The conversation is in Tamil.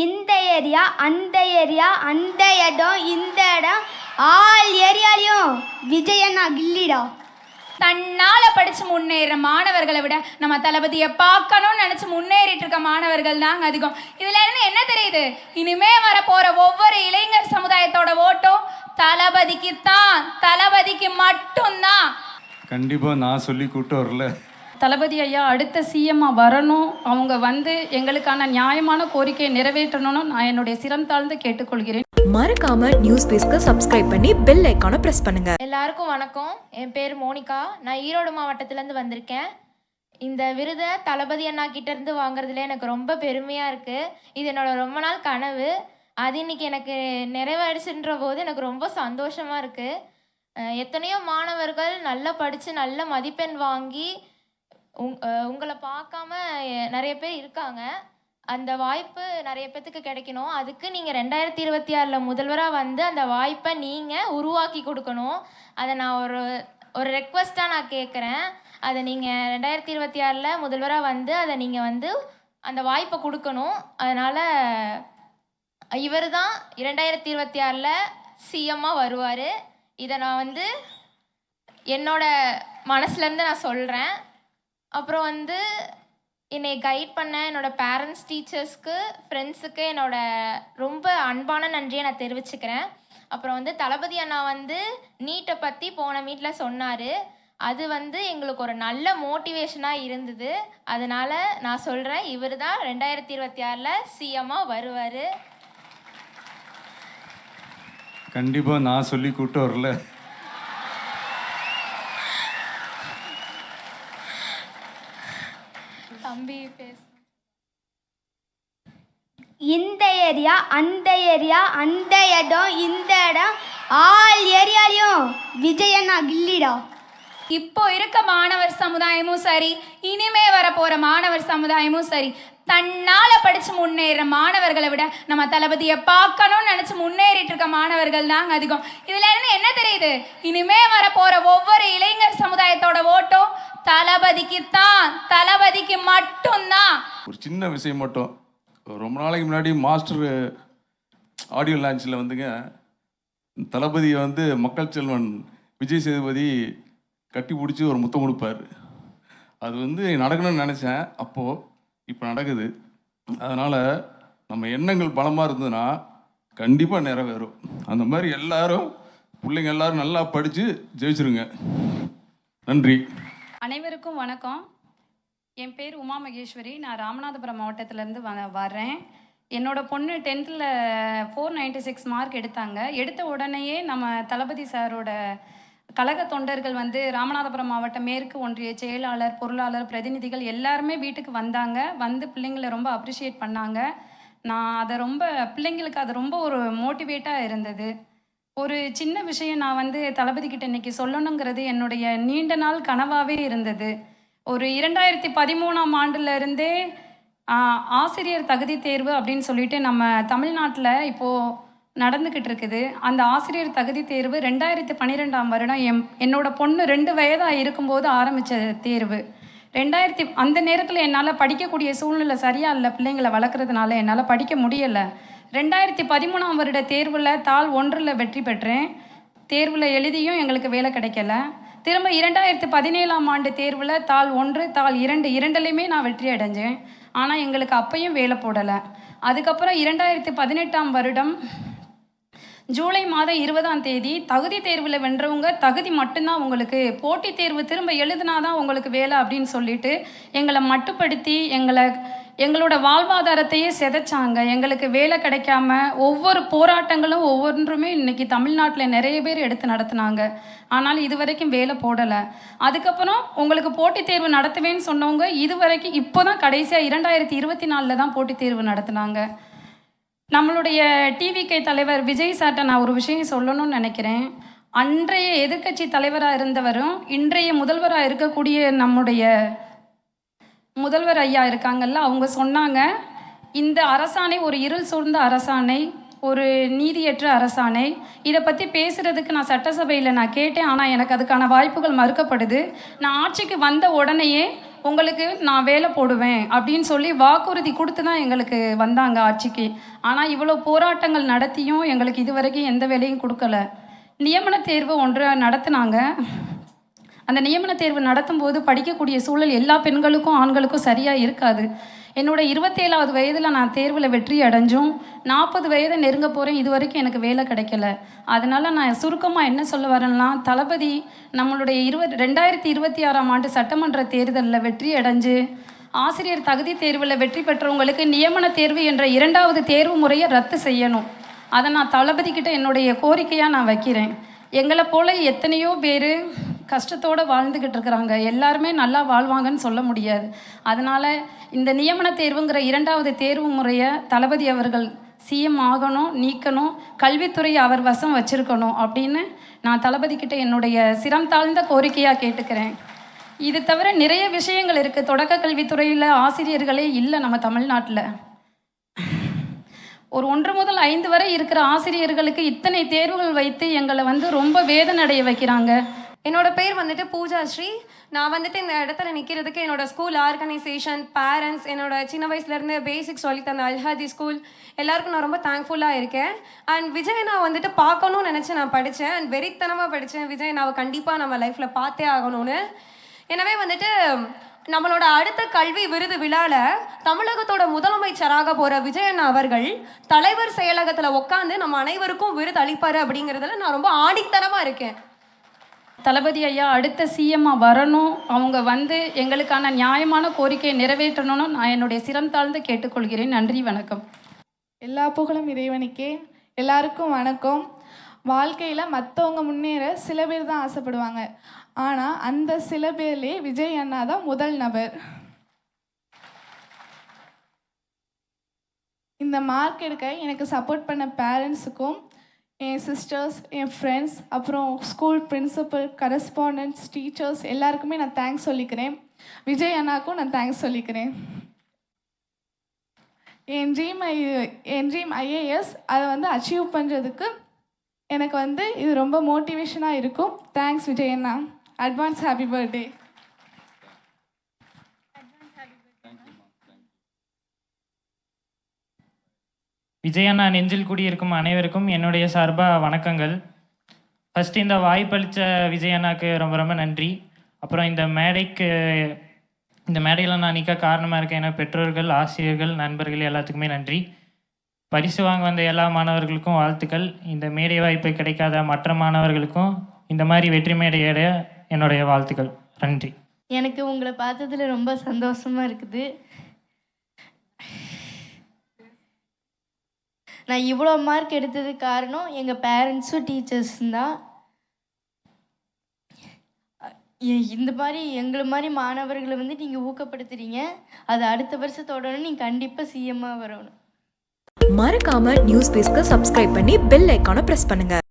இந்த ஏரியா அந்த ஏரியா அந்த இடம் இந்த இடம். ஆல் ஏரியாலையும் விஜயண்ணா கில்லிடா. தன்னால படிச்சு முன்னேற மாணவர்களை விட நம்ம தளபதியை பார்க்கணும்னு நினைச்சு முன்னேறிட்டு இருக்க மாணவர்கள் தாங்க அதிகம். இதுல இருந்து என்ன தெரியுது? இனிமே வர போற ஒவ்வொரு இளைஞர் சமுதாயத்தோட ஓட்டும் தளபதிக்கு தான் தளபதிக்கு மட்டும்தான். கண்டிப்பாக நான் சொல்லி கூப்பிட்டு வரல. தளபதி ஐயா அடுத்த சிஎம்மா வரணும். அவங்க வந்து எங்களுக்கான நியாயமான கோரிக்கையை நிறைவேற்றணும்னு நான் என்னுடைய சிரம் தாழ்ந்து கேட்டுக்கொள்கிறேன். மறக்காம நியூஸ் பேஸ்க்கு சப்ஸ்கிரைப் பண்ணி பெல் ஐக்கானை பிரஸ் பண்ணுங்க. எல்லாருக்கும் வணக்கம். என் பேர் மோனிகா. நான் ஈரோடு மாவட்டத்திலேருந்து வந்திருக்கேன். இந்த விருதை தளபதி அண்ணா கிட்ட இருந்து வாங்குறதுல எனக்கு ரொம்ப பெருமையாக இருக்குது இது என்னோட ரொம்ப நாள் கனவு. அது இன்னைக்கு எனக்கு நிறைவேறிச்சுன்ற போது எனக்கு ரொம்ப சந்தோஷமாக இருக்குது எத்தனையோ மாணவர்கள் நல்லா படித்து நல்ல மதிப்பெண் வாங்கி உங் உங்களை பார்க்காம நிறைய பேர் இருக்காங்க. அந்த வாய்ப்பு நிறைய பேத்துக்கு கிடைக்கணும். அதுக்கு நீங்கள் ரெண்டாயிரத்தி இருபத்தி ஆறில் முதல்வராக வந்து அந்த வாய்ப்பை நீங்கள் உருவாக்கி கொடுக்கணும். அதை நான் ஒரு ஒரு ரெக்வஸ்ட்டாக நான் கேட்குறேன் அதை நீங்கள் ரெண்டாயிரத்தி இருபத்தி ஆறில் முதல்வராக வந்து அதை நீங்கள் வந்து அந்த வாய்ப்பை கொடுக்கணும். அதனால் இவர் தான் இரண்டாயிரத்தி இருபத்தி ஆறில் சிஎம்மாக வருவார். இதை நான் வந்து என்னோட மனசுலேருந்து நான் சொல்கிறேன் அப்புறம் வந்து என்னை கைட் பண்ண என்னோட பேரண்ட்ஸ் டீச்சர்ஸ்க்கு ஃப்ரெண்ட்ஸுக்கு என்னோட ரொம்ப அன்பான நன்றியை நான் தெரிவிச்சுக்கிறேன். அப்புறம் வந்து தளபதி அண்ணா வந்து நீட்டை பற்றி போன மீட்டில் சொன்னார். அது வந்து எங்களுக்கு ஒரு நல்ல மோட்டிவேஷனாக இருந்தது. அதனால் நான் சொல்கிறேன் இவர் தான் ரெண்டாயிரத்தி இருபத்தி ஆறில் சிஎம்மாக வருவார். கண்டிப்பாக நான் சொல்லி கூப்பிட்டு வரல. தம்பி பேச. இந்த ஏரியா அந்த ஏரியா அந்த இடம் இந்த இடம். ஆல் ஏரியாலையும் விஜயண்ணா கில்லிடா. இப்போ இருக்க மாணவர் சமுதாயமும் சரி இனிமே வர போற மாணவர் சமுதாயமும் சரி தன்னால படிச்சு முன்னேற மாணவர்களை விட நம்ம தளபதியை பார்க்கணும்னு நினைச்சு முன்னேறிட்டு இருக்க மாணவர்கள் தாங்க அதிகம். இதுல இருந்து என்ன தெரியுது? இனிமே வர போற ஒவ்வொரு இளைஞர் சமுதாயத்தோட ஓட்டும் தளபதிக்கு தான் தளபதிக்கு மட்டும்தான். ஒரு சின்ன விஷயம் மட்டும். ரொம்ப நாளைக்கு முன்னாடி மாஸ்டர் ஆடியோ லான்ச்சில் வந்துங்க தளபதியை வந்து மக்கள் செல்வன் விஜய் சேதுபதி கட்டி பிடிச்சி ஒரு முத்தம் கொடுப்பார். அது வந்து நடக்கணும்னு நினச்சேன். அப்போது இப்போ நடக்குது. அதனால் நம்ம எண்ணங்கள் பலமாக இருந்ததுன்னா கண்டிப்பாக நிறைவேறும். அந்த மாதிரி எல்லாரும் பிள்ளைங்க எல்லாரும் நல்லா படித்து ஜெயிச்சிருங்க. நன்றி. அனைவருக்கும் வணக்கம். என் பேர் உமா மகேஸ்வரி. நான் ராமநாதபுரம் மாவட்டத்திலேருந்து வ வர்றேன். என்னோட பொண்ணு டென்த்தில் ஃபோர் நைன்டி சிக்ஸ் மார்க் எடுத்தாங்க. எடுத்த உடனேயே நம்ம தளபதி சாரோட கழக தொண்டர்கள் வந்து ராமநாதபுரம் மாவட்ட மேற்கு ஒன்றிய செயலாளர் பொருளாளர் பிரதிநிதிகள் எல்லாருமே வீட்டுக்கு வந்தாங்க. வந்து பிள்ளைங்களை ரொம்ப அப்ரிஷியேட் பண்ணாங்க. நான் அதை ரொம்ப பிள்ளைங்களுக்கு அது ரொம்ப ஒரு மோட்டிவேட்டாக இருந்தது. ஒரு சின்ன விஷயம் நான் வந்து தளபதி கிட்ட இன்னைக்கு சொல்லணுங்கிறது என்னுடைய நீண்ட நாள் கனவாகவே இருந்தது. ஒரு இரண்டாயிரத்தி பதிமூணாம் ஆண்டுல இருந்தே ஆசிரியர் தகுதி தேர்வு அப்படின்னு சொல்லிட்டு நம்ம தமிழ்நாட்டில் இப்போது நடந்துக்கிட்டு இருக்குது. அந்த ஆசிரியர் தகுதி தேர்வு ரெண்டாயிரத்தி பன்னிரெண்டாம் வருடம் எம் என்னோட பொண்ணு ரெண்டு வயதாக இருக்கும்போது ஆரம்பித்த தேர்வு. ரெண்டாயிரத்தி அந்த நேரத்தில் என்னால் படிக்கக்கூடிய சூழ்நிலை சரியாக இல்லை பிள்ளைங்களை வளர்க்குறதுனால என்னால் படிக்க முடியலை. ரெண்டாயிரத்தி பதிமூணாம் வருட தேர்வில் தாள் ஒன்றில் வெற்றி பெற்றேன். தேர்வில் எழுதியும் எங்களுக்கு வேலை கிடைக்கல. திரும்ப இரண்டாயிரத்தி பதினேழாம் ஆண்டு தேர்வில் தாள் ஒன்று தாள் இரண்டு இரண்டுலையுமே நான் வெற்றி அடைஞ்சேன். ஆனால் எங்களுக்கு அப்பையும் வேலை போடலை. அதுக்கப்புறம் இரண்டாயிரத்தி பதினெட்டாம் வருடம் ஜூலை மாதம் இருபதாம் தேதி தகுதி தேர்வில் வென்றவங்க தகுதி மட்டும்தான் உங்களுக்கு. போட்டித் தேர்வு திரும்ப எழுதுனாதான் உங்களுக்கு வேலை அப்படின்னு சொல்லிட்டு எங்களை மட்டுப்படுத்தி எங்களை எங்களோட வாழ்வாதாரத்தையே சிதைச்சாங்க. எங்களுக்கு வேலை கிடைக்காம ஒவ்வொரு போராட்டங்களும் ஒவ்வொன்றுமே இன்னைக்கு தமிழ்நாட்டில் நிறைய பேர் எடுத்து நடத்துனாங்க. ஆனால் இது வரைக்கும் வேலை போடலை. அதுக்கப்புறம் உங்களுக்கு போட்டித் தேர்வு நடத்துவேன்னு சொன்னவங்க இது வரைக்கும் இப்போ தான் கடைசியாக இரண்டாயிரத்தி இருபத்தி நாலில் தான் போட்டித் தேர்வு நடத்துனாங்க. நம்மளுடைய டிவிகே தலைவர் விஜய் சார்ட்ட நான் ஒரு விஷயம் சொல்லணும்னு நினைக்கிறேன். அன்றைய எதிர்க்கட்சி தலைவராக இருந்தவரும் இன்றைய முதல்வராக இருக்கக்கூடிய நம்முடைய முதல்வர் ஐயா இருக்காங்கல்ல அவங்க சொன்னாங்க இந்த அரசாணை ஒரு இருள் சூழ்ந்த அரசாணை ஒரு நீதியற்ற அரசாணை. இதை பற்றி பேசுகிறதுக்கு நான் சட்டசபையில் நான் கேட்டேன் ஆனால் எனக்கு அதுக்கான வாய்ப்புகள் மறுக்கப்படுது. நான் ஆட்சிக்கு வந்த உடனேயே உங்களுக்கு நான் வேலை போடுவேன் அப்படின்னு சொல்லி வாக்குறுதி கொடுத்து தான் எங்களுக்கு வந்தாங்க ஆட்சிக்கு. ஆனால் இவ்வளோ போராட்டங்கள் நடத்தியும் எங்களுக்கு இது வரைக்கும் எந்த வேலையும் கொடுக்கல. நியமன தேர்வு ஒன்று நடத்துனாங்க. அந்த நியமன தேர்வு நடத்தும் போது படிக்கக்கூடிய சூழல் எல்லா பெண்களுக்கும் ஆண்களுக்கும் சரியாக இருக்காது. என்னோட இருபத்தேழாவது வயதில் நான் தேர்வில் வெற்றி அடைஞ்சும் நாற்பது வயதை நெருங்க போகிறேன் இது வரைக்கும் எனக்கு வேலை கிடைக்கல. அதனால் நான் சுருக்கமாக என்ன சொல்ல வரேன்னா தளபதி நம்மளுடைய இருபது ரெண்டாயிரத்தி இருபத்தி ஆறாம் ஆண்டு சட்டமன்ற தேர்தலில் வெற்றி அடைஞ்சு ஆசிரியர் தகுதி தேர்வில் வெற்றி பெற்றவங்களுக்கு நியமன தேர்வு என்ற இரண்டாவது தேர்வு முறையை ரத்து செய்யணும். அதை நான் தளபதி கிட்ட என்னுடைய கோரிக்கையாக நான் வைக்கிறேன். எங்களை போல எத்தனையோ பேர் கஷ்டத்தோடு வாழ்ந்துக்கிட்டு இருக்கிறாங்க. எல்லாருமே நல்லா வாழ்வாங்கன்னு சொல்ல முடியாது. அதனால் இந்த நியமன தேர்வுங்கிற இரண்டாவது தேர்வு முறையை தளபதி அவர்கள் சிஎம் ஆகணும் நீக்கணும் கல்வித்துறை அவர் வசம் வச்சுருக்கணும் அப்படின்னு நான் தளபதிக்கிட்ட என்னுடைய சிரம் தாழ்ந்த கோரிக்கையாக கேட்டுக்கிறேன். இது தவிர நிறைய விஷயங்கள் இருக்குது தொடக்க கல்வித்துறையில் ஆசிரியர்களே இல்லை நம்ம தமிழ்நாட்டில். ஒரு ஒன்று முதல் ஐந்து வரை இருக்கிற ஆசிரியர்களுக்கு இத்தனை தேர்வுகள் வைத்து எங்களை வந்து ரொம்ப வேதனடைய வைக்கிறாங்க. என்னோட பேர் வந்துட்டு பூஜா ஸ்ரீ. நான் வந்துட்டு இந்த இடத்துல நிற்கிறதுக்கு என்னோட ஸ்கூல் ஆர்கனைசேஷன் பேரண்ட்ஸ் என்னோட சின்ன வயசுலேருந்து பேசிக்ஸ் சொல்லி தந்த அல்ஹாதி ஸ்கூல் எல்லாருக்கும் நான் ரொம்ப தேங்க்ஃபுல்லாக இருக்கேன். அண்ட் விஜய் நான் வந்துட்டு பார்க்கணும்னு நினச்சி நான் படித்தேன் அண்ட் வெறித்தனமாக படித்தேன் விஜய் நான் கண்டிப்பாக நம்ம லைஃப்பில் பார்த்தே ஆகணும்னு. எனவே வந்துட்டு நம்மளோட அடுத்த கல்வி விருது விழாவில் தமிழகத்தோட முதலமைச்சராக போகிற விஜயண்ணா அவர்கள் தலைவர் செயலகத்தில் உட்காந்து நம்ம அனைவருக்கும் விருது அளிப்பார் அப்படிங்கிறதுல நான் ரொம்ப ஆடித்தனமாக இருக்கேன். தளபதி ஐயா அடுத்த சிஎம்மாக வரணும். அவங்க வந்து எங்களுக்கான நியாயமான கோரிக்கையை நிறைவேற்றணும்னு நான் என்னுடைய சிரம் தாழ்ந்து கேட்டுக்கொள்கிறேன். நன்றி வணக்கம். எல்லா புகழும் இறைவனுக்கே. எல்லாருக்கும் வணக்கம். வாழ்க்கையில் மற்றவங்க முன்னேற சில பேர் தான் ஆசைப்படுவாங்க. ஆனால் அந்த சில பேர்லே விஜய் அண்ணா தான் முதல் நபர். இந்த மார்க் எடுக்க எனக்கு சப்போர்ட் பண்ண பேரண்ட்ஸுக்கும் என் சிஸ்டர்ஸ் என் ஃப்ரெண்ட்ஸ் அப்புறம் ஸ்கூல் பிரின்சிபல் கரஸ்பாண்டன்ஸ் டீச்சர்ஸ் எல்லாருக்குமே நான் தேங்க்ஸ் சொல்லிக்கிறேன். விஜய் அண்ணாக்கும் நான் தேங்க்ஸ் சொல்லிக்கிறேன். என் ட்ரீம் ஐ என் ட்ரீம் ஐஏஎஸ் அதை வந்து அச்சீவ் பண்ணுறதுக்கு எனக்கு வந்து இது ரொம்ப மோட்டிவேஷனாக இருக்கும். தேங்க்ஸ் விஜய் அண்ணா. அட்வான்ஸ் ஹாப்பி பர்த்டே விஜயண்ணா நெஞ்சில் குடியிருக்கும் அனைவருக்கும் என்னுடைய சார்பாக வணக்கங்கள். ஃபஸ்ட் இந்த வாய்ப்பளித்த விஜயண்ணாக்கு ரொம்ப ரொம்ப நன்றி. அப்புறம் இந்த மேடைக்கு இந்த மேடையில் நான் நிற்க காரணமாக இருக்கேன் என பெற்றோர்கள் ஆசிரியர்கள் நண்பர்கள் எல்லாத்துக்குமே நன்றி. பரிசு வாங்க வந்த எல்லா மாணவர்களுக்கும் வாழ்த்துக்கள். இந்த மேடை வாய்ப்பு கிடைக்காத மற்ற மாணவர்களுக்கும் இந்த மாதிரி வெற்றி மேடையிட என்னுடைய வாழ்த்துக்கள். நன்றி. எனக்கு உங்களை பார்த்ததுல ரொம்ப சந்தோஷமாக இருக்குது. நான் இவ்வளோ மார்க் எடுத்ததுக்கு காரணம் எங்கள் பேரண்ட்ஸும் டீச்சர்ஸும் தான். இந்த மாதிரி எங்களை மாதிரி மாணவர்களை வந்து நீங்கள் ஊக்கப்படுத்துறீங்க. அது அடுத்த வருஷம் தொடரணும் நீங்கள் கண்டிப்பாக சிஎம்மாக வரணும். மறக்காம நியூஸ் பேஸ்க்கு சப்ஸ்கிரைப் பண்ணி பெல் ஐக்கானை ப்ரெஸ் பண்ணுங்க.